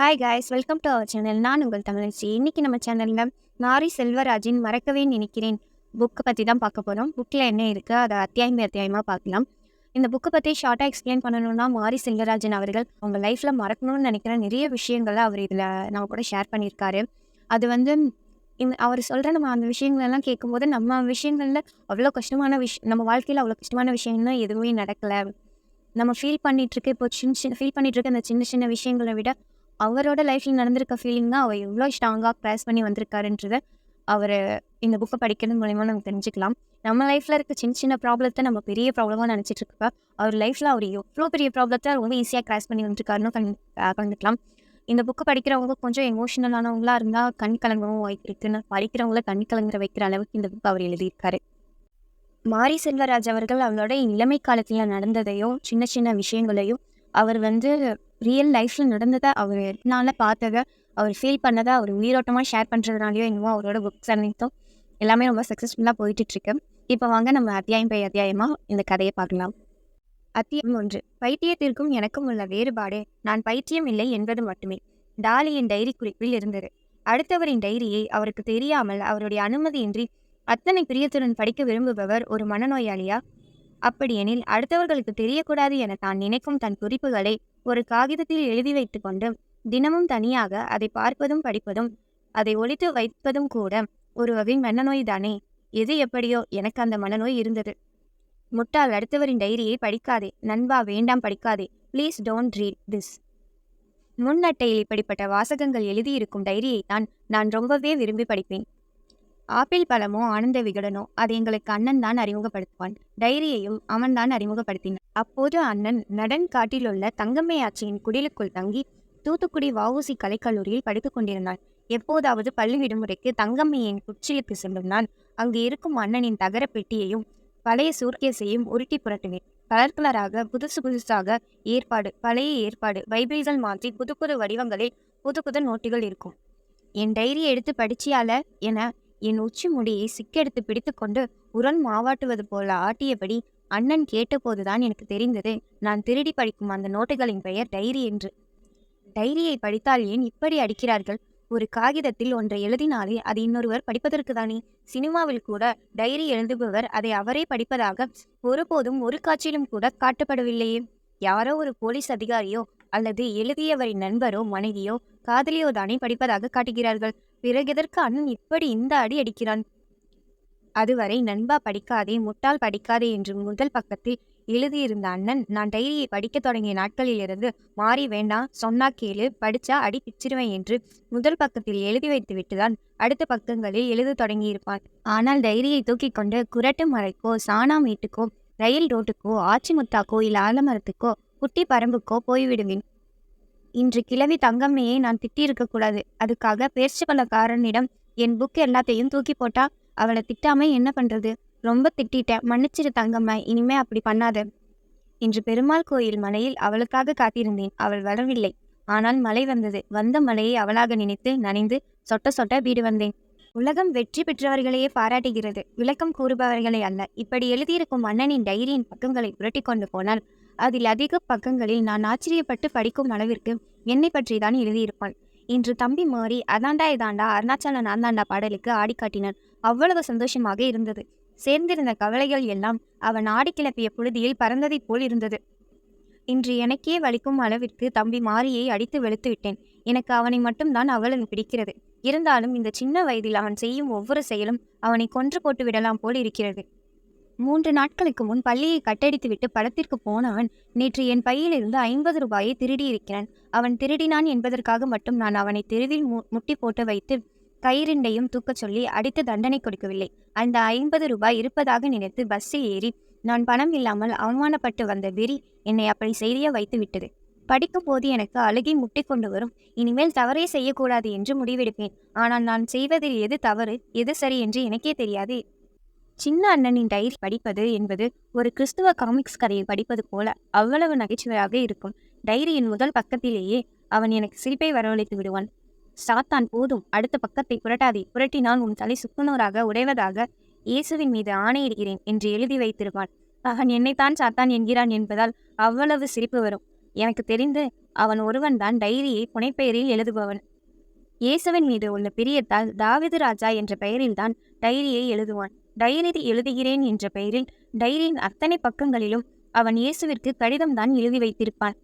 Hi guys welcome to our channel நான் உங்கள் தமிழ்ச்சி. இன்றைக்கி நம்ம சேனலில் நாரி செல்வராஜின் மறக்கவே நினைக்கிறேன் புக்கை பற்றி தான் பார்க்க போகிறோம் புக்கில் என்ன இருக்குது அதை அத்தியாயம் அத்தியாயமாக பார்க்கலாம். இந்த புக்கை பற்றி ஷார்ட்டாக எக்ஸ்பிளைன் பண்ணணும்னா மாரி செல்வராஜன் அவர்கள் அவங்க லைஃப்பில் மறக்கணும்னு நினைக்கிற நிறைய விஷயங்களை அவர் இதில் நம்ம கூட ஷேர் பண்ணியிருக்காரு. அது வந்து இந்த அவர் சொல்கிற நம்ம அந்த விஷயங்களெல்லாம் கேட்கும்போது நம்ம விஷயங்களில் அவ்வளோ கஷ்டமான விஷயம் நம்ம வாழ்க்கையில் அவ்வளோ கஷ்டமான விஷயம்னா எதுவுமே நடக்கலை. நம்ம ஃபீல் பண்ணிட்டு இப்போ சின்ன சின்ன ஃபீல் பண்ணிகிட்ருக்க இருக்க அந்த சின்ன சின்ன விஷயங்களை விட அவரோட லைஃப்பில் நடந்திருக்க ஃபீலிங் தான் அவர் எவ்வளோ ஸ்ட்ராங்காக க்ராஸ் பண்ணி வந்திருக்காருன்றத அவர் இந்த புக்கை படிக்கிறது மூலயமா நம்ம தெரிஞ்சுக்கலாம். நம்ம லைஃப்பில் இருக்க சின்ன சின்ன ப்ராப்ளத்தை நம்ம பெரிய ப்ராப்ளமாக நினச்சிட்டு இருக்கப்ப அவர் லைஃப்பில் அவர் எவ்வளோ பெரிய ப்ராப்ளத்தை ரொம்ப ஈஸியாக க்ராஸ் பண்ணி வந்துருக்காருன்னு கண் கலந்துக்கலாம் இந்த புக்கை படிக்கிறவங்க கொஞ்சம் எமோஷனலானவங்களா இருந்தால் கண் கலங்கவும் இருக்குன்னு படிக்கிறவங்கள கண் கலங்குற வைக்கிற அளவுக்கு இந்த புக் அவர் எழுதியிருக்காரு. மாரி செல்வராஜ் அவர்கள் அவரோட இளமை காலத்தில் நடந்ததையும் சின்ன சின்ன விஷயங்களையும் அவர் வந்து ரியல் லைஃப்பில் நடந்ததை அவர் என்னால் பார்த்ததை அவர் ஃபீல் பண்ணதை அவர் உயிரோட்டமாக ஷேர் பண்ணுறதுனாலையோ என்னமோ அவரோட புக்ஸ் அனைத்தும் எல்லாமே ரொம்ப சக்ஸஸ்ஃபுல்லாக போயிட்டுருக்கு. இப்போ வாங்க நம்ம அத்தியாயம் பை அத்தியாயமாக இந்த கதையை பார்க்கலாம். அத்தியாயம் ஒன்று. பைத்தியத்திற்கும் எனக்கும் உள்ள வேறுபாடு. நான் பைத்தியம் இல்லை என்பது மட்டுமே. டாலியின் டைரி குறிப்பில் இருந்தது. அடுத்தவரின் டைரியை அவருக்கு தெரியாமல் அவருடைய அனுமதியின்றி அத்தனை பிரியத்துடன் படிக்க விரும்புபவர் ஒரு மனநோயாளியா? அப்படியெனில் அடுத்தவர்களுக்கு தெரியக்கூடாது என தான் நினைக்கும் தன் குறிப்புகளை ஒரு காகிதத்தில் எழுதி வைத்துக்கொண்டு தினமும் தனியாக அதை பார்ப்பதும் படிப்பதும் அதை ஒழித்து வைப்பதும் கூட ஒரு வகை மனநோய் தானே. எது எப்படியோ எனக்கு அந்த மனநோய் இருந்தது. முட்டாள் அடுத்தவரின் டைரியை படிக்காதே. நண்பா வேண்டாம் படிக்காதே. ப்ளீஸ் டோன்ட் ரீட் திஸ் முன்னட்டையில் இப்படிப்பட்ட வாசகங்கள் எழுதியிருக்கும் டைரியை தான் நான் ரொம்பவே விரும்பி படிப்பேன். ஆப்பிள் பழமோ ஆனந்த விகடனோ அதை எங்களுக்கு அண்ணன் தான் அறிமுகப்படுத்துவான். டைரியையும் அவன் தான் அறிமுகப்படுத்தினான். அப்போது அண்ணன் நடன் காட்டிலுள்ள தங்கம்மையாச்சியின் குடிலுக்குள் தங்கி தூத்துக்குடி வவுசி கலைக்கல்லூரியில் படித்துக் கொண்டிருந்தான். எப்போதாவது பள்ளி விடுமுறைக்கு தங்கம்மையின் குச்சிலுக்கு செல்லும் நான் அங்கு இருக்கும் அண்ணனின் தகர பெட்டியையும் பழைய சூர்கேஸையும் உருட்டி புரட்டுவேன். கலர் கலராக புதுசு புதுசாக ஏற்பாடு பழைய ஏற்பாடு பைபிள்கள் மாற்றி புது புது வடிவங்களில் புது புது நோட்டுகள் இருக்கும். என் டைரியை எடுத்து படிச்சியால என என் உச்சி முடியை சிக்கெடுத்து பிடித்துக்கொண்டு உரல் மாவாட்டுவது போல ஆட்டியபடி அண்ணன் கேட்டபோதுதான் எனக்கு தெரிந்தது. நான் திருடி படிக்கும் அந்த நோட்டுகளின் பெயர் டைரி என்று. டைரியை படித்தால் ஏன் இப்படி அடிக்கிறார்கள்? ஒரு காகிதத்தில் ஒன்றை எழுதினாலே அது இன்னொருவர் படிப்பதற்கு தானே சினிமாவில் கூட டைரி எழுதுபவர் அதை அவரே படிப்பதாக ஒருபோதும் ஒரு காட்சியிலும் கூட காட்டப்படவில்லையே. யாரோ ஒரு போலீஸ் அதிகாரியோ அல்லது எழுதியவரின் நண்பரோ மனைவியோ காதலியோ தானே படிப்பதாக காட்டுகிறார்கள். பிறகெதற்கு அண்ணன் இப்படி இந்த அடி அடிக்கிறான்? அதுவரை நண்பா படிக்காதே முட்டாள் படிக்காதே என்று முதல் பக்கத்தில் எழுதியிருந்த அண்ணன் நான் டைரியை படிக்க தொடங்கிய நாட்களிலிருந்து மாறி வேண்டாம் சொன்னா கேளு படிச்சா அடி பிச்சிருவேன் என்று முதல் பக்கத்தில் எழுதி வைத்து விட்டுதான் அடுத்த பக்கங்களில் எழுத தொடங்கியிருப்பான். ஆனால் டைரியை தூக்கி கொண்டு குரட்டு மலைக்கோ சாணா மீட்டுக்கோ ரயில் ரோட்டுக்கோ ஆச்சிமுத்தாக்கோ இல்லை ஆலமரத்துக்கோ குட்டி பரம்புக்கோ போய்விடுவேன். இன்று கிழவி தங்கம்மையை நான் திட்டியிருக்க கூடாது. அதுக்காக பேச்சு பலக்காரனிடம் என் புக் எல்லாத்தையும் தூக்கி போட்டா அவளை திட்டாம என்ன பண்றது? ரொம்ப திட்டிட்டேன். மன்னிச்சிரு தங்கம்மா. இனிமே அப்படி பண்ணாத. இன்று பெருமாள் கோயில் மலையில் அவளுக்காக காத்திருந்தேன். அவள் வரவில்லை. ஆனால் மழை வந்தது. வந்த மலையை அவளாக நினைத்து நனைந்து சொட்ட சொட்ட வீடு வந்தேன். உலகம் வெற்றி பெற்றவர்களையே பாராட்டுகிறது. விளக்கம் கூறுபவர்களை அல்ல. இப்படி எழுதியிருக்கும் அண்ணனின் டைரியின் பக்கங்களை புரட்டி கொண்டு போனால் அதில் அதிக பக்கங்களில் நான் ஆச்சரியப்பட்டு படிக்கும் அளவிற்கு என்னை பற்றி தான் எழுதியிருப்பான் இன்று தம்பி மாறி அதாண்டா இதாண்டா அருணாச்சல நான்தாண்டா பாடலுக்கு ஆடி காட்டினான் அவ்வளவு சந்தோஷமாக இருந்தது. சேர்ந்திருந்த கவலைகள் எல்லாம் அவன் ஆடி கிளப்பிய புழுதியில் பறந்ததைப் போல் இருந்தது. இன்று எனக்கே வலிக்கும் அளவிற்கு தம்பி மாரியை அடித்து வெளுத்து விட்டேன். எனக்கு அவனை மட்டும்தான் அவ்வளவு பிடிக்கிறது. இருந்தாலும் இந்த சின்ன வயதில் அவன் செய்யும் ஒவ்வொரு செயலும் அவனை கொன்று போட்டு விடலாம் போல் இருக்கிறது. மூன்று நாட்களுக்கு முன் பள்ளியை கட்டடித்துவிட்டு படத்திற்கு போனவன் நேற்று என் பையிலிருந்து ஐம்பது ரூபாயை திருடியிருக்கிறான். அவன் திருடினான் என்பதற்காக மட்டும் நான் அவனை தெருவில் மு முட்டி போட்டு வைத்து கயிறிண்டையும் தூக்கச் சொல்லி அடித்து தண்டனை கொடுக்கவில்லை. அந்த ஐம்பது ரூபாய் இருப்பதாக நினைத்து பஸ்ஸில் ஏறி நான் பணம் இல்லாமல் அவமானப்பட்டு வந்த வெறி என்னை அப்படி செய்திய வைத்து விட்டது. படிக்கும் போது எனக்கு அழுகி முட்டி கொண்டு வரும். இனிமேல் தவறே செய்யக்கூடாது என்று முடிவெடுப்பேன். ஆனால் நான் செய்வதில் எது தவறு எது சரி என்று எனக்கே தெரியாது. சின்ன அண்ணனின் டைரி படிப்பது என்பது ஒரு கிறிஸ்துவ காமிக்ஸ் கதையை படிப்பது போல அவ்வளவு நகைச்சுவையாக இருக்கும். டைரியின் முதல் பக்கத்திலேயே அவன் எனக்கு சிரிப்பை வரவழைத்து விடுவான். சாத்தான் போதும். அடுத்த பக்கத்தை புரட்டாதே. புரட்டினால் உன் தலை சுக்குநூறாக உடைவதாக இயேசுவின் மீது ஆணையிடுகிறேன் என்று எழுதி வைத்திருப்பான். அவன் என்னைத்தான் சாத்தான் என்கிறான் என்பதால் அவ்வளவு சிரிப்பு வரும். எனக்கு தெரிந்து அவன் ஒருவன் தான் டைரியை புனைப்பெயரில் எழுதுபவன். இயேசுவின் மீது உள்ள பிரியத்தால் தாவிது ராஜா என்ற பெயரில்தான் டைரியை எழுதுவான். டைரி எழுதுகிறேன் என்ற பெயரில் டைரியின் அத்தனை பக்கங்களிலும் அவன் இயேசுவிற்கு கடிதம்தான் எழுதி வைத்திருப்பான்.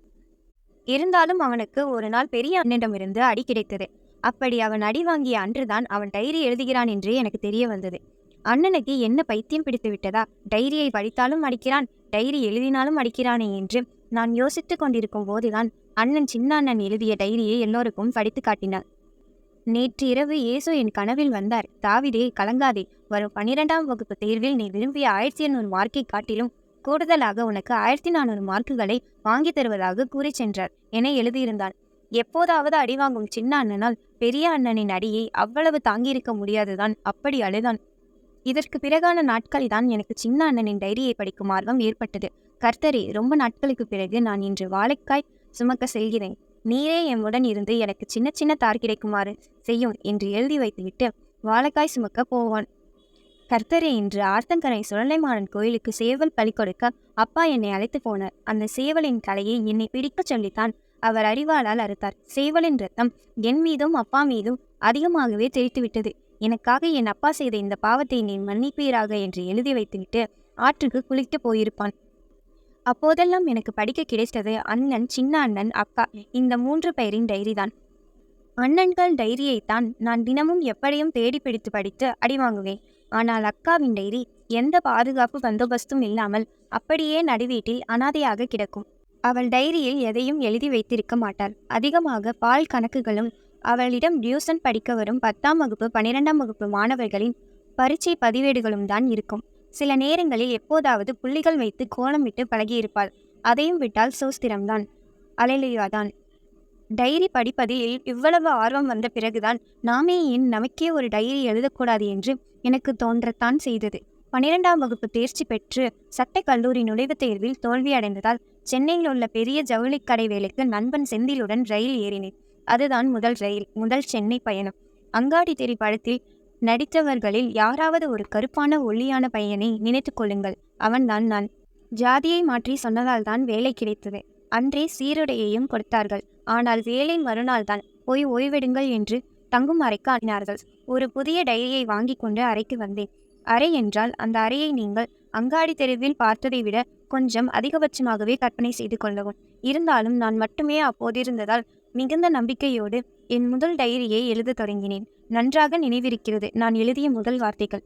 இருந்தாலும் அவனுக்கு ஒரு நாள் பெரிய அண்ணனிடமிருந்து அடி கிடைத்தது. அப்படி அவன் அடி வாங்கிய அன்றுதான் அவன் டைரி எழுதுகிறான் என்று எனக்கு தெரிய வந்தது. அண்ணனுக்கு என்ன பைத்தியம் பிடித்து விட்டதா? டைரியை படித்தாலும் அடிக்கிறான் டைரி எழுதினாலும் அடிக்கிறானே என்று நான் யோசித்துக் கொண்டிருக்கும் போதுதான் அண்ணன் சின்ன அண்ணன் எழுதிய டைரியை எல்லோருக்கும் படித்து காட்டினான். நேற்று இரவு இயேசு என் கனவில் வந்தார். தாவிதே கலங்காதே. வரும் பன்னிரெண்டாம் வகுப்பு தேர்வில் நீ விரும்பிய ஆயிரத்தி எண்ணூறு மார்க்கை காட்டிலும் கூடுதலாக உனக்கு ஆயிரத்தி நானூறு மார்க்குகளை வாங்கி தருவதாக கூறி சென்றார் என எழுதியிருந்தான். எப்போதாவது அடி வாங்கும் சின்ன அண்ணனால் பெரிய அண்ணனின் அடியை அவ்வளவு தாங்கியிருக்க முடியாதுதான் அப்படி அழுதான். இதற்கு பிறகான நாட்களில்தான் எனக்கு சின்ன அண்ணனின் டைரியை படிக்கும் ஆர்வம் ஏற்பட்டது. கர்த்தரே ரொம்ப நாட்களுக்கு பிறகு நான் இன்று வாழைக்காய் சுமக்க செல்கிறேன். நீரே எம்முடன் இருந்து எனக்கு சின்ன சின்ன தார் கிடைக்குமாறு செய்யும் என்று எழுதி வைத்துவிட்டு வாழைக்காய் சுமக்க போவான். கர்த்தரே இன்று ஆர்த்தங்கரை சுழலைமாறன் கோயிலுக்கு சேவல் பலி கொடுக்க அப்பா என்னை அழைத்து போனார். அந்த சேவலின் கலையை என்னை பிடிக்கச் சொல்லித்தான். அவர் அறிவாளால் அறுத்தார். சேவலின் ரத்தம் என் மீதும் அப்பா மீதும் அதிகமாகவே தெரித்துவிட்டது எனக்காக என் அப்பா செய்த இந்த பாவத்தை நீ மன்னிப்பீராக என்று எழுதி வைத்துவிட்டு ஆற்றுக்கு குளிக்கப் போயிருப்பான். அப்போதெல்லாம் எனக்கு படிக்க கிடைத்தது அண்ணன் சின்ன அண்ணன் அக்கா. இந்த மூன்று பெயரின் டைரி தான். அண்ணன்கள் டைரியைத்தான் நான் தினமும் எப்படியும் தேடி பிடித்து படித்து அடி வாங்குவேன். ஆனால் அக்காவின் டைரி எந்த பாதுகாப்பு பந்தோபஸ்தும் இல்லாமல் அப்படியே நடுவீட்டில் அனாதையாக கிடக்கும். அவள் டைரியில் எதையும் எழுதி வைத்திருக்க மாட்டாள். அதிகமாக பால் கணக்குகளும் அவளிடம் டியூசன் படிக்க வரும் பத்தாம் வகுப்பு பன்னிரெண்டாம் வகுப்பு மாணவர்களின் பரீட்சை பதிவேடுகளும் தான் இருக்கும். சில நேரங்களில் எப்போதாவது புள்ளிகள் வைத்து கோலம் விட்டு பழகியிருப்பாள். அதையும் விட்டால் சோஸ்திரம்தான் அலையிலாதான் டைரி படிப்பதில் இவ்வளவு ஆர்வம் வந்த பிறகுதான் நாமே ஏன் நமக்கே ஒரு டைரி எழுதக்கூடாது என்று எனக்கு தோன்றத்தான் செய்தது. பனிரெண்டாம் வகுப்பு தேர்ச்சி பெற்று சட்ட கல்லூரி நுழைவுத் தேர்வில் தோல்வியடைந்ததால் சென்னையில் உள்ள பெரிய ஜவுளிக்கடை வேலைக்கு நண்பன் செந்திலுடன் ரயில் ஏறினேன். அதுதான் முதல் ரயில் முதல் சென்னை பயணம். அங்காடி தெரி படத்தில் நடித்தவர்களில் யாராவது ஒரு கருப்பான ஒல்லியான பையனை நினைத்து கொள்ளுங்கள். அவன்தான் நான். ஜாதியை மாற்றி சொன்னதால் தான் வேலை கிடைத்தது. அன்றே சீருடையையும் கொடுத்தார்கள். ஆனால் வேலை மறுநாள் தான். போய் ஓய்வெடுங்கள் என்று தங்கும் அறைக்கு அணினார்கள். ஒரு புதிய டைரியை வாங்கி கொண்டு அறைக்கு வந்தேன். அறை என்றால் அந்த அறையை நீங்கள் அங்காடி தெருவில் பார்த்ததை விட கொஞ்சம் அதிகபட்சமாகவே கற்பனை செய்து கொள்ளவும். இருந்தாலும் நான் மட்டுமே அப்போதிருந்ததால் மிகுந்த நம்பிக்கையோடு என் முதல் டைரியை எழுதத் தொடங்கினேன். நன்றாக நினைவிருக்கிறது. நான் எழுதிய முதல் வார்த்தைகள்.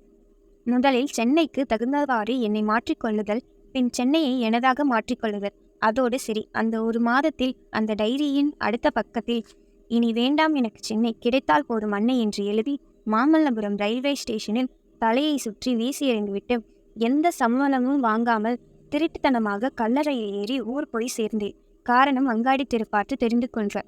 முதலில் சென்னைக்கு தகுந்தவாறு என்னை மாற்றிக்கொள்ளுதல் பின் சென்னையை எனதாக மாற்றிக்கொள்ளுதல் அதோடு சரி அந்த ஒரு மாதத்தில் அந்த டைரியின் அடுத்த பக்கத்தில் இனி வேண்டாம் எனக்கு சென்னை கிடைத்தால் போதும் அன்னை என்று எழுதி மாமல்லபுரம் ரயில்வே ஸ்டேஷனில் தலையை சுற்றி வீசி எறிந்துவிட்டு எந்த சம்மளமும் வாங்காமல் திருட்டுத்தனமாக கல்லறையில் ஏறி ஊர் போய் சேர்ந்தேன். காரணம் அங்காடி திருப்பாற்று தெரிந்து கொன்ற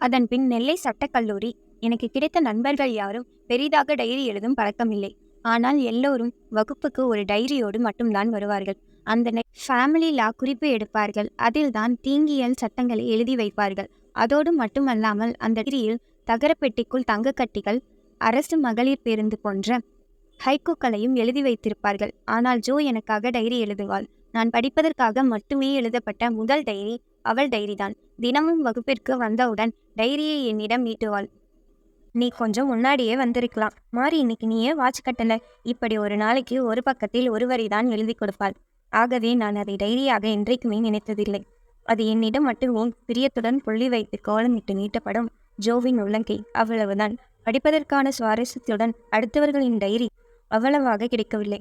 அதன் பின் நெல்லை சட்டக்கல்லூரி எனக்கு கிடைத்த நண்பர்கள் யாரும் பெரிதாக டைரி எழுதும் பழக்கமில்லை. ஆனால் எல்லோரும் வகுப்புக்கு ஒரு டைரியோடு மட்டும்தான் வருவார்கள். அந்த ஃபேமிலி லா குறிப்பு எடுப்பார்கள். அதில்தான் தீங்கியல் சட்டங்களை எழுதி வைப்பார்கள். அதோடு மட்டுமல்லாமல் அந்த டைரியில் தகரப்பெட்டிக்குள் தங்கக்கட்டிகள் அரசு மகளிர் பேருந்து போன்ற ஹைக்கூக்களையும் எழுதி வைத்திருப்பார்கள். ஆனால் ஜோ எனக்காக டைரி எழுதுவாள். நான் படிப்பதற்காக மட்டுமே எழுதப்பட்ட முதல் டைரி அவள் டைரிதான் தினமும் வகுப்பிற்கு வந்தவுடன் டைரியை என்னிடம் நீட்டுவாள். நீ கொஞ்சம் முன்னாடியே வந்திருக்கலாம். மாறி இன்னைக்கு நீயே வாட்ச் கட்டல இப்படி ஒரு நாளைக்கு ஒரு பக்கத்தில் ஒரு வரிதான் எழுதி கொடுப்பாள். ஆகவே நான் அதை டைரியாக என்றைக்குமே நினைத்ததில்லை. அது என்னிடம் மட்டுமே பிரியத்துடன் புள்ளி வைத்து கோலமிட்டு நீட்டப்படும் ஜோவின் உள்ளங்கை. அவ்வளவுதான். படிப்பதற்கான சுவாரஸ்யத்துடன் அடுத்தவர்களின் டைரி அவ்வளவாக கிடைக்கவில்லை.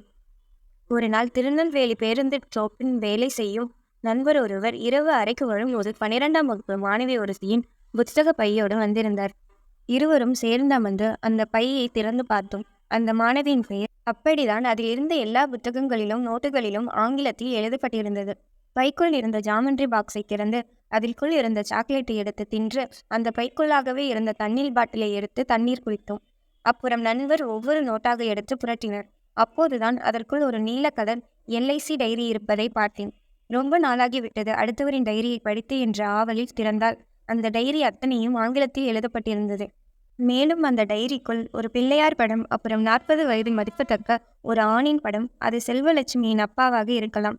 ஒரு நாள் திருநெல்வேலி பேருந்து ட்ரோப்பின் வேலை செய்யும் நண்பர் ஒருவர் இரவு அறைக்கு வரும் போது பன்னிரெண்டாம் வகுப்பு மாணவி ஒருத்தியின் புத்தக பையோடு வந்திருந்தார். இருவரும் சேர்ந்து அமர்ந்து அந்த பையை திறந்து பார்த்தோம். அந்த மாணவியின் பெயர் அப்படிதான் அதில் இருந்த எல்லா புத்தகங்களிலும் நோட்டுகளிலும் ஆங்கிலத்தில் எழுதப்பட்டிருந்தது. பைக்குள் இருந்த ஜாமெண்ட்ரி பாக்ஸை திறந்து அதற்குள் இருந்த சாக்லேட்டை எடுத்து தின்று அந்த பைக்குள்ளாகவே இருந்த தண்ணீர் பாட்டிலை எடுத்து தண்ணீர் குடித்தோம். அப்புறம் நண்பர் ஒவ்வொரு நோட்டாக எடுத்து புரட்டினர். அப்போதுதான் அதற்குள் ஒரு நீலக்கதர் எல்ஐசி டைரி இருப்பதை பார்த்தேன். ரொம்ப நாளாகி விட்டது அடுத்தவரின் டைரியை படித்து என்ற ஆவலில் திறந்தால் அந்த டைரி அத்தனையும் ஆங்கிலத்தில் எழுதப்பட்டிருந்தது. மேலும் அந்த டைரிக்குள் ஒரு பிள்ளையார் படம் அப்புறம் நாற்பது வயது மதிப்பத்தக்க ஒரு ஆணின் படம் அது செல்வலட்சுமியின் அப்பாவாக இருக்கலாம்.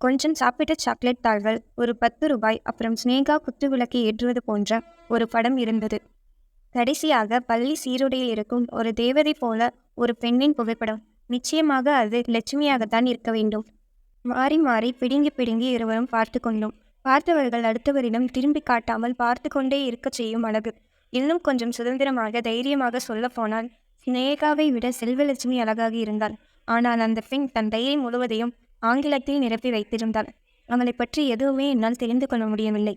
கொஞ்சம் சாப்பிட்ட சாக்லேட் தாள்கள் ஒரு பத்து ரூபாய் அப்புறம் ஸ்னேகா குத்து விளக்கு ஏற்றுவது போன்ற ஒரு படம் இருந்தது. கடைசியாக பள்ளி சீருடையில் இருக்கும் ஒரு தேவதை போல ஒரு பெண்ணின் புகைப்படம். நிச்சயமாக அது லட்சுமியாகத்தான் இருக்க வேண்டும். மாறி மாறி பிடுங்கி பிடுங்கி இருவரும் பார்த்து கொண்டோம். பார்த்தவர்கள் அடுத்தவரிடம் திரும்பி காட்டாமல் பார்த்து கொண்டே இருக்கச் செய்யும் அழகு. இன்னும் கொஞ்சம் சுதந்திரமாக தைரியமாக சொல்லப் போனால் சினேகாவை விட செல்வலட்சுமி அழகாக இருந்தாள். ஆனால் அந்த பெண் தன் தைரியம் முழுவதையும் ஆங்கிலத்தில் நிரப்பி வைத்திருந்தாள். அவளை பற்றி எதுவுமே என்னால் தெரிந்து கொள்ள முடியவில்லை.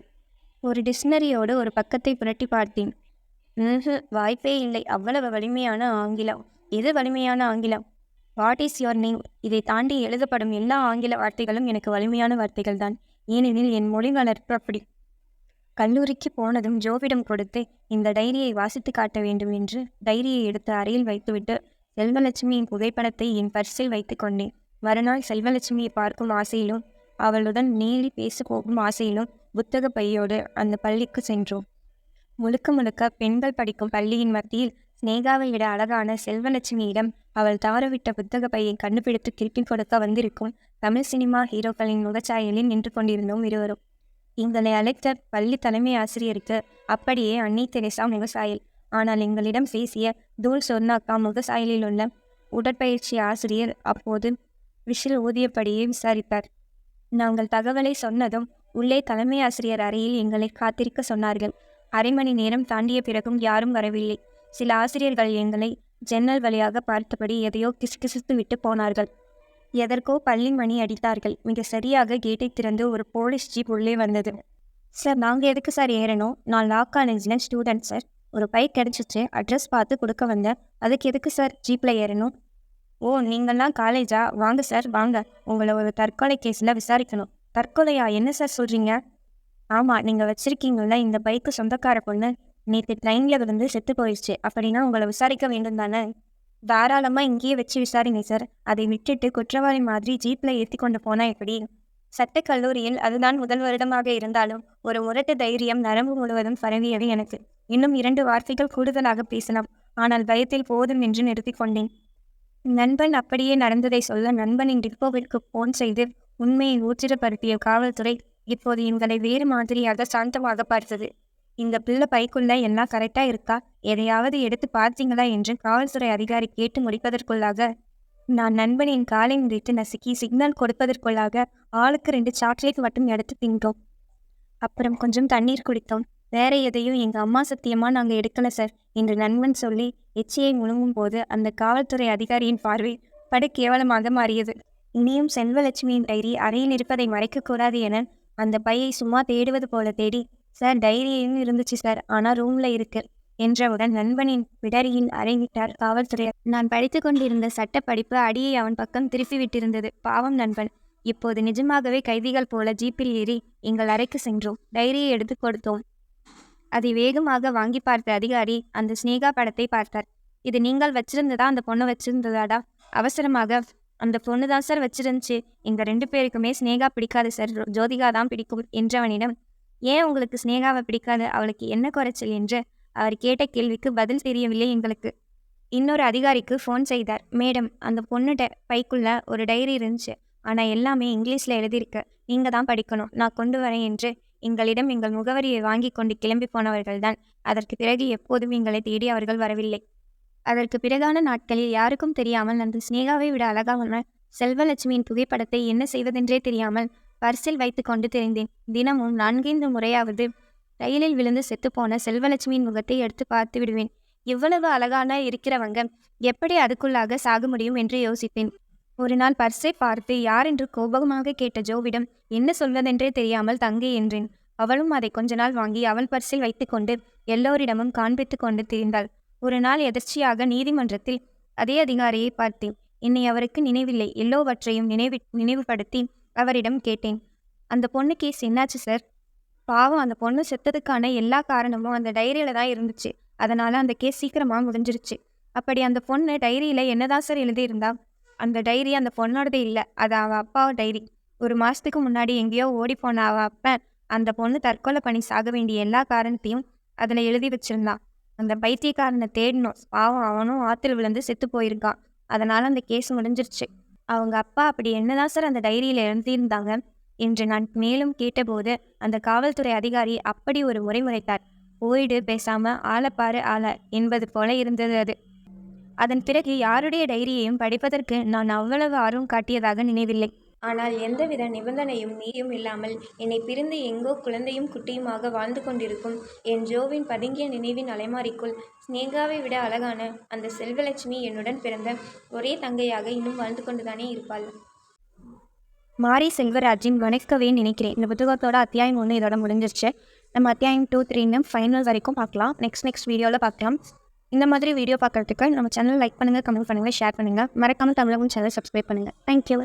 ஒரு டிக்ஷனரியோடு ஒரு பக்கத்தை புரட்டி பார்த்தேன். வாய்ப்பே இல்லை. அவ்வளவு வலிமையான ஆங்கிலம். எது வலிமையான ஆங்கிலம்? வாட் இஸ் யுவர் நேம் இதை தாண்டி எழுதப்படும் எல்லா ஆங்கில வார்த்தைகளும் எனக்கு வலிமையான வார்த்தைகள் தான் ஏனெனில் என் மொழி வளர்ப்பு அப்படி. கல்லூரிக்கு போனதும் ஜோவிடம் கொடுத்து இந்த டைரியை வாசித்து காட்ட வேண்டும் என்று டைரியை எடுத்து அறையில் வைத்துவிட்டு செல்வலட்சுமியின் புகைப்படத்தை என் பர்சில் வைத்து கொண்டேன். மறுநாள் செல்வலட்சுமியை பார்க்கும் ஆசையிலும் அவளுடன் நேரில் பேச போகும் ஆசையிலும் புத்தக பையோடு அந்த பள்ளிக்கு சென்றோம். முழுக்க முழுக்க பெண்கள் படிக்கும் பள்ளியின் மத்தியில் சிநேகாவை விட அழகான செல்வலட்சுமியிடம் அவள் தவறவிட்ட புத்தக பையை கண்டுபிடித்து திருப்பிக் கொடுக்க வந்திருக்கும் தமிழ் சினிமா ஹீரோக்களின் முகச்சாயலில் நின்று கொண்டிருந்தோம் இருவரும். எங்களை அழைத்த பள்ளி தலைமை ஆசிரியருக்கு அப்படியே அன்னை தெரேசா முகசாயல். ஆனால் எங்களிடம் பேசிய தூள் சொர்ணாக்கா முகசாயலில் உள்ள உடற்பயிற்சி ஆசிரியர் அப்போது விஷில் ஊதியபடியே விசாரித்தார். நாங்கள் தகவலை சொன்னதும் உள்ளே தலைமை ஆசிரியர் அறையில் எங்களை காத்திருக்க சொன்னார்கள். அரை மணி நேரம் தாண்டிய பிறகும் யாரும் வரவில்லை. சில ஆசிரியர்கள் எங்களை ஜன்னல் வழியாக பார்த்தபடி எதையோ கிசுகிசுத்து விட்டு போனார்கள். எதற்கோ பள்ளி மணி அடித்தார்கள். மிக சரியாக கேட்டை திறந்து ஒரு போலீஸ் ஜீப் உள்ளே வந்தது. சார் நாங்கள் எதுக்கு சார் ஏறணும்? நான் லா காலேஜில் ஸ்டூடெண்ட் சார். ஒரு பைக் கிடச்சிச்சு. அட்ரஸ் பார்த்து கொடுக்க வந்தேன். அதுக்கு எதுக்கு சார் ஜீப்பில் ஏறணும்? ஓ நீங்கள்லாம் காலேஜா? வாங்க சார் வாங்க. உங்களை ஒரு தற்கொலை கேஸில் விசாரிக்கணும். தற்கொலையா? என்ன சார் சொல்கிறீங்க ஆமாம் நீங்கள் வச்சுருக்கீங்கள இந்த பைக்கு சொந்தக்கார பொண்ணு. நேற்று ட்ரெயினில் வந்து செத்து போயிடுச்சு. அப்படின்னா உங்களை விசாரிக்க வேண்டும் தானே? தாராளமாக இங்கேயே வச்சு விசாரிங்க சார் அதை விட்டுட்டு குற்றவாளி மாதிரி ஜீப்பில் ஏற்றி கொண்டு போனால் எப்படி? சட்ட கல்லூரியில் அதுதான் முதல் வருடமாக இருந்தாலும் ஒரு முரட்டு தைரியம் நரம்பு முழுவதும் பரவியது எனக்கு. இன்னும் இரண்டு வார்த்தைகள் கூடுதலாக பேசலாம். ஆனால் பயத்தில் போதும் என்று நிறுத்திக் கொண்டேன். நண்பன் அப்படியே நடந்ததை சொல்ல நண்பனின் டிப்போவிற்கு போன் செய்து உண்மையை ஊற்றிடப்படுத்திய காவல்துறை இப்போது எங்களை வேறு மாதிரியாக சாந்தமாக பார்த்தது. இந்த பிள்ளை பைக்குள்ள எல்லாம் கரெக்டா இருக்கா? எதையாவது எடுத்து பார்த்தீங்களா என்று காவல்துறை அதிகாரி கேட்டு முடிப்பதற்குள்ளாக நான் நண்பனின் காலை மிதித்து நசுக்கி சிக்னல் கொடுப்பதற்குள்ளாக ஆளுக்கு ரெண்டு சாக்லேட் மட்டும் எடுத்து தின்றோம். அப்புறம் கொஞ்சம் தண்ணீர் குடித்தோம். வேற எதையும் எங்க அம்மா சத்தியமா நாங்க எடுக்கல சார் என்று நண்பன் சொல்லி எச்சியை முழுங்கும் போது அந்த காவல்துறை அதிகாரியின் பார்வை படு கேவலமாக மாறியது. இனியும் செல்வலட்சுமியின் டைரி அறையில் இருப்பதை மறைக்கக்கூடாது என அந்த பையை சும்மா தேடுவது போல தேடி சார் டைரியும் இருந்துச்சு சார். ஆனால் ரூம்ல இருக்கு என்றவுடன் நண்பனின் விடரியில் அறைவிட்டார் காவல்துறை நான் படித்து கொண்டிருந்த சட்ட படிப்பு அடியை அவன் பக்கம் திருப்பி விட்டிருந்தது. பாவம் நண்பன். இப்போது நிஜமாகவே கைதிகள் போல ஜீப்பில் ஏறி எங்கள் அறைக்கு சென்றோம். டைரியை எடுத்து கொடுத்தோம். அதை வேகமாக வாங்கி பார்த்த அதிகாரி அந்த ஸ்னேகா படத்தை பார்த்தார். இது நீங்கள் வச்சிருந்ததா? அந்த பொண்ணு வச்சிருந்ததாடா? அவசரமாக அந்த பொண்ணு தான் சார் வச்சிருந்துச்சு. எங்கள் ரெண்டு பேருக்குமே ஸ்னேகா பிடிக்காது சார். ஜோதிகா தான் பிடிக்கும் என்றவனிடம் ஏன் உங்களுக்கு ஸ்னேகாவை பிடிக்காது? அவளுக்கு என்ன குறைச்சல் என்று அவர் கேட்ட கேள்விக்கு பதில் தெரியவில்லை எங்களுக்கு. இன்னொரு அதிகாரிக்கு ஃபோன் செய்தார். மேடம் அந்த பொண்ணுகிட்ட பைக்குள்ள ஒரு டைரி இருந்துச்சு. ஆனால் எல்லாமே இங்கிலீஷில் எழுதியிருக்கு. நீங்கள் தான் படிக்கணும். நான் கொண்டு வரேன் என்று எங்களிடம் எங்கள் முகவரியை வாங்கி கொண்டு கிளம்பி போனவர்கள்தான். அதற்கு பிறகு எப்போதும் எங்களை தேடி அவர்கள் வரவில்லை. அதற்கு பிறகான நாட்களில் யாருக்கும் தெரியாமல் அந்த சினேகாவை விட அழகான செல்வலட்சுமியின் புகைப்படத்தை என்ன செய்வதென்றே தெரியாமல் பர்சில் வைத்து கொண்டு தெரிந்தேன். தினமும் நான்கைந்து முறையாவது ரயிலில் விழுந்து செத்துப்போன செல்வலட்சுமியின் முகத்தை எடுத்து பார்த்து விடுவேன். இவ்வளவு அழகான இருக்கிறவங்க எப்படி அதுக்குள்ளாக சாக முடியும் என்று யோசித்தேன் ஒரு நாள் பர்ஸை பார்த்து யார் என்று கோபமாக கேட்ட ஜோவிடம் என்ன சொல்வதென்றே தெரியாமல் தங்கை என்றேன். அவளும் அதை கொஞ்ச நாள் வாங்கி அவள் பர்சில் வைத்துக்கொண்டு எல்லோரிடமும் காண்பித்து கொண்டு திரிந்தாள். ஒரு நாள் எதர்ச்சியாக நீதிமன்றத்தில் அதே அதிகாரியை பார்த்தேன். என்னை அவருக்கு நினைவில்லை. எல்லோவற்றையும் நினைவு நினைவுபடுத்தி அவரிடம் கேட்டேன். அந்த பொண்ணு கேஸ் என்னாச்சு சார் பாவம் அந்த பொண்ணு செத்ததுக்கான எல்லா காரணமும் அந்த டைரியில் தான் இருந்துச்சு. அதனால் அந்த கேஸ் சீக்கிரமாக முடிஞ்சிருச்சு. அப்படி அந்த பொண்ணு டைரியில் என்னதான் சார் எழுதியிருந்தா? அந்த டைரி அந்த பொண்ணோடது இல்லை. அது அவள் அப்பாவோட டைரி ஒரு மாதத்துக்கு முன்னாடி எங்கேயோ ஓடி போன அவள் அப்பன் அந்த பொண்ணு தற்கொலை பண்ணி சாக வேண்டிய எல்லா காரணத்தையும் அதில் எழுதி வச்சிருந்தான் அந்த பைத்தியக்காரனை தேடணும். பாவம் அவனும் ஆத்துல விழுந்து செத்து போயிருக்கான். அதனால் அந்த கேஸ் முடிஞ்சிருச்சு. அவங்க அப்பா அப்படி என்னதான் சார் அந்த டைரியில் எழுந்திருந்தாங்க என்று நான் மேலும் கேட்டபோது அந்த காவல்துறை அதிகாரி அப்படி ஒரு முறை முறைத்தார். போயிடு பேசாம ஆளப்பாரு ஆள என்பது போல இருந்தது அது. அதன் பிறகு யாருடைய டைரியையும் படிப்பதற்கு நான் அவ்வளவு ஆர்வம் காட்டியதாக நினைவில்லை. ஆனால் எந்தவித நிபந்தனையும் நீயும் இல்லாமல் என்னை பிரிந்து எங்கோ குழந்தையும் குட்டியுமாக வாழ்ந்து கொண்டிருக்கும் என் ஜோவின் பதுங்கிய நினைவின் அலைமாரிக்குள் ஸ்னேகாவை விட அழகான அந்த செல்வலட்சுமி என்னுடன் பிறந்த ஒரே தங்கையாக இன்னும் வாழ்ந்து கொண்டுதானே இருப்பாள். மாரி செல்வராஜின் வணக்கவே நினைக்கிறேன். இந்த புத்தகத்தோட அத்தியாயம் ஒன்று இதோட முடிஞ்சிருச்சு. நம்ம அத்தியாயம் டூ த்ரீன்னு ஃபைனல் வரைக்கும் பார்க்கலாம். நெக்ஸ்ட் நெக்ஸ்ட் வீடியோவில் பார்க்கலாம். இந்த மாதிரி வீடியோ பார்க்குறதுக்கு நம்ம சேனல் லைக் பண்ணுங்கள் கமெண்ட் பண்ணுங்கள் ஷேர் பண்ணுங்கள் மறக்காமல் தமிழகம் சேனல் சப்ஸ்கிரைப் பண்ணுங்கள் தேங்க்யூ